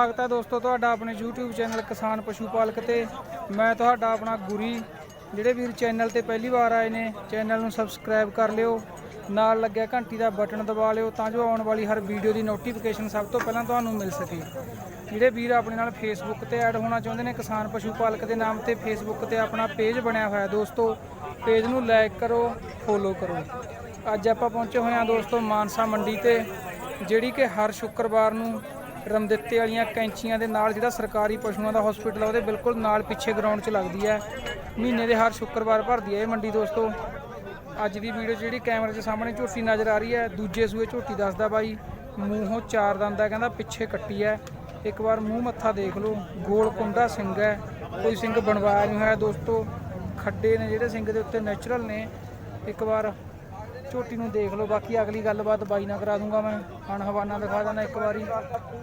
ਸਵਾਗਤ ਹੈ ਦੋਸਤੋ, ਤੁਹਾਡਾ ਆਪਣੇ YouTube ਚੈਨਲ ਕਿਸਾਨ ਪਸ਼ੂ ਪਾਲਕ ਤੇ। ਮੈਂ ਤੁਹਾਡਾ ਆਪਣਾ ਗੁਰੀ, ਜਿਹੜੇ ਵੀਰ ਚੈਨਲ ਤੇ ਪਹਿਲੀ ਵਾਰ ਆਏ ਨੇ, ਚੈਨਲ ਨੂੰ ਸਬਸਕ੍ਰਾਈਬ ਕਰ ਲਿਓ। ਨਾਲ ਲੱਗਿਆ ਘੰਟੀ ਦਾ ਬਟਨ ਦਬਾ ਲਿਓ, ਤਾਂ ਜੋ ਆਉਣ ਵਾਲੀ ਹਰ ਵੀਡੀਓ ਦੀ ਨੋਟੀਫਿਕੇਸ਼ਨ ਸਭ ਤੋਂ ਪਹਿਲਾਂ ਤੁਹਾਨੂੰ ਮਿਲ ਸਕੇ। ਜਿਹੜੇ ਵੀਰ ਆਪਣੇ ਨਾਲ ਫੇਸਬੁੱਕ ਤੇ ਐਡ ਹੋਣਾ ਚਾਹੁੰਦੇ ਨੇ, ਕਿਸਾਨ ਪਸ਼ੂ ਪਾਲਕ ਦੇ ਨਾਮ ਤੇ ਫੇਸਬੁੱਕ ਤੇ ਆਪਣਾ ਪੇਜ ਬਣਿਆ ਹੋਇਆ ਦੋਸਤੋ ਪੇਜ ਨੂੰ ਲਾਈਕ ਕਰੋ ਫੋਲੋ ਕਰੋ। ਅੱਜ ਆਪਾਂ ਪਹੁੰਚੇ ਹੋਏ ਹਾਂ ਦੋਸਤੋ, ਮਾਨਸਾ ਮੰਡੀ ਤੇ, ਜਿਹੜੀ ਕਿ ਹਰ ਸ਼ੁੱਕਰਵਾਰ ਨੂੰ ਰਮਦਿੱਤੇ ਵਾਲੀਆਂ ਕੈਂਚੀਆਂ ਦੇ ਨਾਲ ਜਿਹੜਾ ਸਰਕਾਰੀ ਪਸ਼ੂਆਂ ਦਾ ਹਸਪੀਟਲ ਆ, ਉਹਦੇ ਬਿਲਕੁਲ ਨਾਲ ਪਿੱਛੇ ਗਰਾਊਂਡ 'ਚ ਲੱਗਦੀ ਹੈ। ਮਹੀਨੇ ਦੇ ਹਰ ਸ਼ੁੱਕਰਵਾਰ ਭਰਦੀ ਹੈ ਇਹ ਮੰਡੀ ਦੋਸਤੋ। ਅੱਜ ਦੀ ਵੀਡੀਓ ਜਿਹੜੀ ਕੈਮਰੇ 'ਚ ਸਾਹਮਣੇ ਝੋਟੀ ਨਜ਼ਰ ਆ ਰਹੀ ਹੈ, ਦੂਜੇ ਸੂਏ ਝੋਟੀ ਦੱਸਦਾ ਬਾਈ, ਮੂੰਹੋਂ ਚਾਰ ਦੰਦ ਹੈ ਕਹਿੰਦਾ ਪਿੱਛੇ ਕੱਟੀ ਹੈ। ਇੱਕ ਵਾਰ ਮੂੰਹ ਮੱਥਾ ਦੇਖ ਲਓ, ਗੋਲ ਕੁੰਡਾ ਸਿੰਘ ਹੈ, ਕੋਈ ਸਿੰਘ ਬਣਵਾਇਆ ਨਹੀਂ ਹੋਇਆ ਦੋਸਤੋ। ਖੱਡੇ ਨੇ ਜਿਹੜੇ ਸਿੰਘ ਦੇ ਉੱਤੇ ਨੈਚੁਰਲ ਨੇ। ਇੱਕ ਵਾਰ ਝੋਟੀ ਨੂੰ ਦੇਖ ਲਓ ਬਾਕੀ ਅਗਲੀ ਗੱਲਬਾਤ ਬਾਈ ਨਾਲ ਕਰਾ ਦੂੰਗਾ ਮੈਂ। ਹਣ ਹਵਾਨਾ ਦਿਖਾ ਦਿੰਦਾ ਇੱਕ ਵਾਰੀ।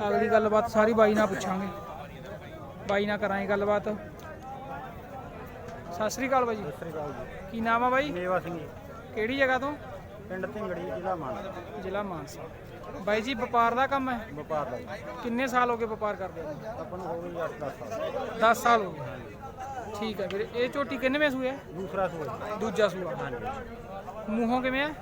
ਅਗਲੀ ਗੱਲਬਾਤ ਸਾਰੀ ਬਾਈ ਨਾਲ ਪੁੱਛਾਂਗੇ। ਬਾਈ ਨਾਲ ਕਰਾਂਗੇ ਗੱਲਬਾਤ। ਸਤਿ ਸ੍ਰੀ ਅਕਾਲ ਬਾਈ ਸਤਿ ਸ੍ਰੀ ਅਕਾਲ ਜੀ। ਕੀ ਨਾਮ ਆ ਬਾਈ? ਮੇਵਾ ਸਿੰਘ ਜੀ। ਕਿਹੜੀ ਜਗ੍ਹਾ ਤੋਂ? ਪਿੰਡ ਢਿੰਗੜੀ ਜ਼ਿਲ੍ਹਾ ਮਾਨ ਜ਼ਿਲ੍ਹਾ ਮਾਨਸਾ। ਬਾਈ ਜੀ ਵਪਾਰ ਦਾ ਕੰਮ ਹੈ? ਵਪਾਰ ਦਾ। ਜੀ। ਕਿੰਨੇ ਸਾਲ ਹੋ ਗਏ ਵਪਾਰ ਕਰਦੇ ਹੋ? ਆਪਾਂ ਨੂੰ ਹੋ ਗਈ 8-10 ਸਾਲ। 10 ਸਾਲ ਹੋ ਗਏ। ਠੀਕ ਹੈ ਵੀਰੇ ਇਹ ਝੋਟੀ ਕਿੰਨੇਵੇਂ ਸੂਏ ਹੈ? ਦੂਸਰਾ ਸੂਆ। ਦੂਜਾ ਸੂਆ। ਹਾਂਜੀ। ਮੂੰਹੋਂ ਕਿਵੇਂ ਹੈ?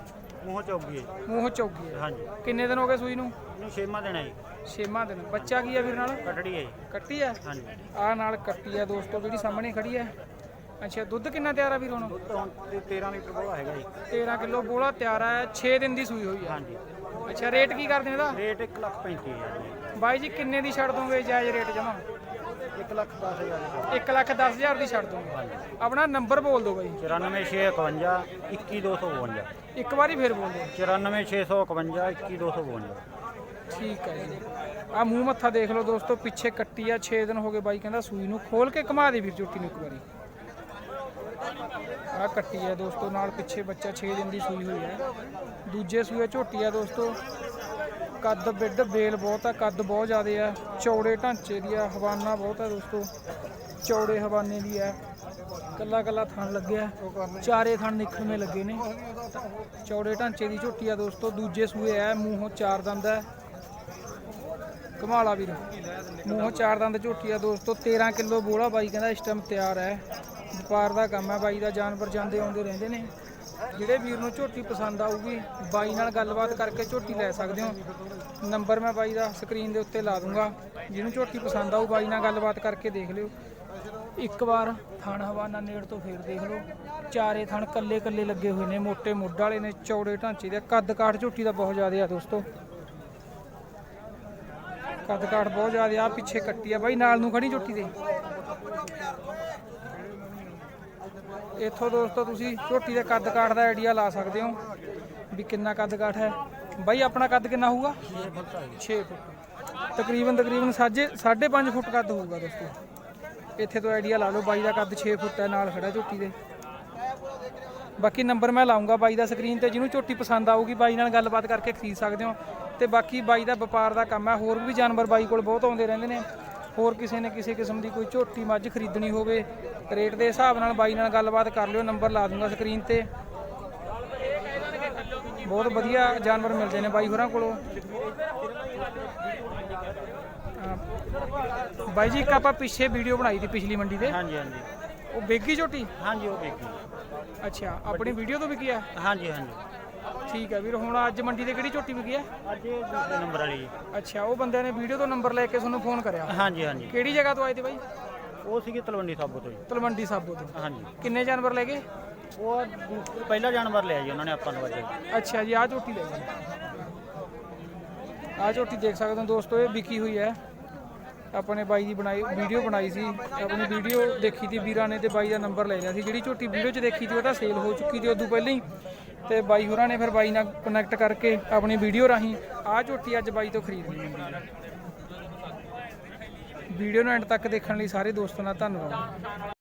ਮੂੰਹ ਚੌਗੀ ਹੈ। ਮੂੰਹੋਂ ਚੌਗੀ ਹੈ। ਹਾਂਜੀ। ਕਿੰਨੇ ਦਿਨ ਹੋ ਗਏ ਸੂਈ ਨੂੰ? ਇਹਨੂੰ ਛੇਮਾ ਦੇਣਾ ਜੀ। ਛੇਵਾਂ ਦਿਨ। ਬੱਚਾ ਕੀ ਹੈ ਵੀਰ ਨਾਲ? ਕਟੜੀ ਹੈ ਜੀ। ਕੱਟੀ ਹੈ? ਹਾਂਜੀ। ਆ ਨਾਲ ਕੱਟੀ ਹੈ ਦੋਸਤੋ ਜਿਹੜੀ ਸਾਹਮਣੇ ਖੜੀ ਹੈ। ਅੱਛਾ ਦੁੱਧ ਕਿੰਨਾ ਤਿਆਰ ਆ ਵੀਰ ਹੁਣ? ਦੁੱਧ ਹੁਣ ਤੇ 13 ਲੀਟਰ ਬੋਲਾ ਹੈਗਾ ਜੀ। 13 ਕਿਲੋ ਬੋਲਾ ਤਿਆਰ ਹੈ 6 ਦਿਨ ਦੀ ਸੂਈ ਹੋਈ ਹੈ। ਹਾਂਜੀ। ਅੱਛਾ ਰੇਟ ਕੀ ਕਰਦੇ ਨੇ ਇਹਦਾ? ਰੇਟ 1 ਲੱਖ 35 ਹਜ਼ਾਰ ਜੀ। ਬਾਈ ਜੀ ਕਿੰਨੇ ਦੀ ਛੱਡ ਦੋਗੇ ਜਾਇਜ਼ ਰੇਟ ਜਮਾ 1 ਲੱਖ 10 ਹਜ਼ਾਰ ਜੀ 1 ਲੱਖ 10 ਹਜ਼ਾਰ ਦੀ ਛੱਡ ਦੋਗੇ। ਆਪਣਾ ਨੰਬਰ ਬੋਲ ਦਿਓ ਬਾਈ। 94651 21252 ਇੱਕ ਵਾਰੀ ਫੇਰ ਬੋਲ ਦਿਓ। 94651 21252 ਠੀਕ ਹੈ ਜੀ। ਆ ਮੂੰਹ ਮੱਥਾ ਦੇਖ ਲਓ ਦੋਸਤੋ ਪਿੱਛੇ ਕੱਟੀ ਆ 6 ਦਿਨ ਹੋ ਗਏ ਬਾਈ ਕਹਿੰਦਾ ਸੂਈ ਨੂੰ। ਖੋਲ ਕੇ ਘੁਮਾ ਦੇ ਵੀਰ ਚੋਟੀ ਨੂੰ ਇੱਕ ਵਾਰੀ। ਆ ਕੱਟੀ ਹੈ ਦੋਸਤੋ, ਨਾਲ ਪਿੱਛੇ ਬੱਚਾ 6 ਦਿਨ ਦੀ ਸੂਈ ਹੋਈ ਹੈ। ਦੂਜੇ ਸੂਏ ਝੋਟੀ ਹੈ ਦੋਸਤੋ। ਕੱਦ ਬਿੱਡ ਬੇਲ ਬਹੁਤ ਆ, ਕੱਦ ਬਹੁਤ ਜ਼ਿਆਦੇ ਆ। ਚੌੜੇ ਢਾਂਚੇ ਦੀ ਆ, ਹਵਾਨਾ ਬਹੁਤ ਆ ਦੋਸਤੋ। ਚੌੜੇ ਹਵਾਨੇ ਦੀ ਆ। ਕੱਲਾ ਕੱਲਾ ਥਣ ਲੱਗਿਆ। ਚਾਰੇ ਥਣ ਨਿਕਲਵੇਂ ਲੱਗੇ ਨੇ। ਚੌੜੇ ਢਾਂਚੇ ਦੀ ਝੋਟੀ ਆ ਦੋਸਤੋ। ਦੂਜੇ ਸੂਏ ਆ ਮੂੰਹੋਂ ਚਾਰ ਦੰਦ ਹੈ। ਕਮਾਲਾ ਵੀਰ। ਮੂੰਹੋਂ ਚਾਰ ਦੰਦ ਝੋਟੀ ਆ ਦੋਸਤੋ। 13 ਕਿਲੋ ਬੋਲਾ ਬਾਈ ਕਹਿੰਦਾ ਇਸ ਟਾਈਮ ਤਿਆਰ ਹੈ। ਵਪਾਰ ਦਾ ਕੰਮ ਹੈ, ਬਾਈ ਦਾ ਜਾਨਵਰ ਜਾਂਦੇ ਆਉਂਦੇ ਰਹਿੰਦੇ ਨੇ। ਜਿਹੜੇ ਵੀਰ ਨੂੰ ਝੋਟੀ ਪਸੰਦ ਆਊਗੀ, ਬਾਈ ਨਾਲ ਗੱਲਬਾਤ ਕਰਕੇ ਝੋਟੀ ਲੈ ਸਕਦੇ ਹੋ। ਨੰਬਰ ਮੈਂ ਬਾਈ ਦਾ ਸਕਰੀਨ ਦੇ ਉੱਤੇ ਲਾ ਦੂੰਗਾ। ਜਿਹਨੂੰ ਝੋਟੀ ਪਸੰਦ ਆਊ, ਬਾਈ ਨਾਲ ਗੱਲਬਾਤ ਕਰਕੇ ਦੇਖ ਲਿਓ। ਇੱਕ ਵਾਰ ਥਣ ਹਵਾਨਾ ਨੇੜ ਤੋਂ ਫੇਰ ਦੇਖ ਲਓ। ਚਾਰੇ ਥਣ ਕੱਲੇ ਕੱਲੇ ਲੱਗੇ ਹੋਏ ਨੇ ਮੋٹے ਮੁੱਢ ਵਾਲੇ ਨੇ, ਚੌੜੇ ਢਾਂਚੇ ਦੇ। ਕੱਦ ਕਾਠ ਝੋਟੀ ਦਾ ਬਹੁਤ ਜ਼ਿਆਦਾ ਆ ਦੋਸਤੋ। ਕੱਦ ਕਾਠ ਬਹੁਤ ਜ਼ਿਆਦਾ ਆ, ਪਿੱਛੇ ਕੱਟੀ ਆ ਬਾਈ, ਨਾਲ ਨੂੰ ਖੜੀ ਝੋਟੀ ਦੇ ਇੱਥੋਂ ਦੋਸਤੋ ਤੁਸੀਂ ਝੋਟੀ ਦੇ ਕੱਦ ਕਾਠ ਦਾ ਆਈਡੀਆ ਲਾ ਸਕਦੇ ਹੋ ਵੀ ਕਿੰਨਾ ਕੱਦ ਕਾਠ ਹੈ। ਬਾਈ, ਆਪਣਾ ਕੱਦ ਕਿੰਨਾ ਹੋਊਗਾ? 6 ਫੁੱਟ। ਤਕਰੀਬਨ ਤਕਰੀਬਨ ਸਾਜੇ 5.5 ਫੁੱਟ ਕੱਦ ਹੋਊਗਾ ਦੋਸਤੋ। ਇੱਥੇ ਤੋਂ ਆਈਡੀਆ ਲਾ ਲਓ, ਬਾਈ ਦਾ ਕੱਦ 6 ਫੁੱਟ ਹੈ ਨਾਲ ਖੜਾ ਝੋਟੀ ਦੇ। ਬਾਕੀ ਨੰਬਰ ਮੈਂ ਲਾਉਂਗਾ ਬਾਈ ਦਾ ਸਕਰੀਨ ਤੇ, ਜਿਹਨੂੰ ਝੋਟੀ ਪਸੰਦ ਆਊਗੀ, ਬਾਈ ਨਾਲ ਗੱਲਬਾਤ ਕਰਕੇ ਖਰੀਦ ਸਕਦੇ ਹੋ। ਤੇ ਬਾਕੀ ਬਾਈ ਦਾ ਵਪਾਰ ਦਾ ਕੰਮ ਹੈ, ਹੋਰ ਵੀ ਜਾਨਵਰ ਬਾਈ ਕੋਲ ਬਹੁਤ ਆਉਂਦੇ ਰਹਿੰਦੇ ਨੇ। ਹੋਰ ਕਿਸੇ ਨੇ ਕਿਸੇ ਕਿਸਮ ਦੀ ਕੋਈ ਝੋਟੀ ਮੱਝ ਖਰੀਦਣੀ ਹੋਵੇ ਰੇਟ ਦੇ ਹਿਸਾਬ ਨਾਲ ਬਾਈ ਨਾਲ ਗੱਲਬਾਤ ਕਰ ਲਿਓ ਨੰਬਰ ਲਾ ਦੂੰਗਾ ਸਕਰੀਨ ਤੇ। ਬਹੁਤ ਵਧੀਆ ਜਾਨਵਰ ਮਿਲਦੇ ਨੇ ਬਾਈ ਹੋਰਾਂ ਕੋਲੋਂ। ਬਾਈ ਜੀ ਇੱਕ ਆਪਾਂ ਪਿੱਛੇ ਵੀਡੀਓ ਬਣਾਈ ਸੀ ਪਿਛਲੀ ਮੰਡੀ ਤੇ। ਹਾਂਜੀ ਹਾਂਜੀ। ਉਹ ਬੇਗੀ ਝੋਟੀ? ਹਾਂਜੀ ਉਹ ਵੇਖੀ ਅੱਛਾ ਆਪਣੀ ਵੀਡੀਓ ਤੋਂ ਵਿਕੀ ਆ? ਹਾਂਜੀ ਹਾਂਜੀ। ਠੀਕ ਹੈ ਵੀਰ ਹੁਣ ਅੱਜ ਮੰਡੀ ਤੇ ਕਿਹੜੀ ਝੋਟੀ ਵਿਕੀ ਆ ਅੱਜ ਇਹ ਦੂਸਰੇ ਨੰਬਰ ਵਾਲੀ ਜੀ। ਅੱਛਾ ਉਹ ਬੰਦੇ ਨੇ ਵੀਡੀਓ ਤੋਂ ਨੰਬਰ ਲੈ ਕੇ ਤੁਹਾਨੂੰ ਫੋਨ ਕਰਿਆ। ਹਾਂਜੀ ਹਾਂਜੀ। ਕਿਹੜੀ ਜਗ੍ਹਾ ਤੋਂ ਆਏ ਤੇ ਬਾਈ? ਉਹ ਸੀਗੀ ਤਲਵੰਡੀ ਸਾਬੋ ਤੋਂ ਜੀ। ਤਲਵੰਡੀ ਸਾਬੋ ਤੋਂ। ਹਾਂਜੀ। ਕਿੰਨੇ ਜਾਨਵਰ ਲੈ ਗਏ? ਉਹ ਦੂ- ਪਹਿਲਾ ਜਾਨਵਰ ਲਿਆ ਜੀ ਉਹਨਾਂ ਨੇ ਆਪਾਂ ਨੂੰ ਅੱਜ। ਅੱਛਾ ਜੀ ਆਹ ਝੋਟੀ ਲੈ ਗਏ। ਆਹ ਝੋਟੀ ਦੇਖ ਸਕਦੇ ਹੋ ਦੋਸਤੋ ਇਹ ਵਿਕੀ ਹੋਈ ਹੈ। ਆਪਣੇ ਬਾਈ ਦੀ ਬਣਾਈ ਵੀਡੀਓ ਬਣਾਈ ਸੀ। ਆਪਣੀ ਵੀਡੀਓ ਦੇਖੀ ਤੀ ਵੀਰਾਂ ਨੇ ਤੇ ਬਾਈ ਦਾ ਨੰਬਰ ਲੈ ਲਿਆ ਸੀ। ਜਿਹੜੀ ਝੋਟੀ ਵੀਡੀਓ 'ਚ ਦੇਖੀ ਤੀ ਉਹ ਤਾਂ ਸੇਲ ਹੋ ਚੁੱਕੀ ਤੀ ਉਦੋਂ ਪਹਿਲਾਂ ਹੀ ਤੇ ਬਾਈ ਹੋਰਾਂ ਨੇ ਫਿਰ ਬਾਈ ਨਾਲ ਕਨੈਕਟ ਕਰਕੇ ਆਪਣੀ ਵੀਡੀਓ ਰਾਹੀਂ ਆਹ ਝੋਟੀ ਅੱਜ ਬਾਈ ਤੋਂ ਖਰੀਦ ਲਈ ਵੀਡੀਓ ਨੂੰ ਐਂਡ ਤੱਕ ਦੇਖਣ ਲਈ ਸਾਰੇ ਦੋਸਤਾਂ ਦਾ ਧੰਨਵਾਦ।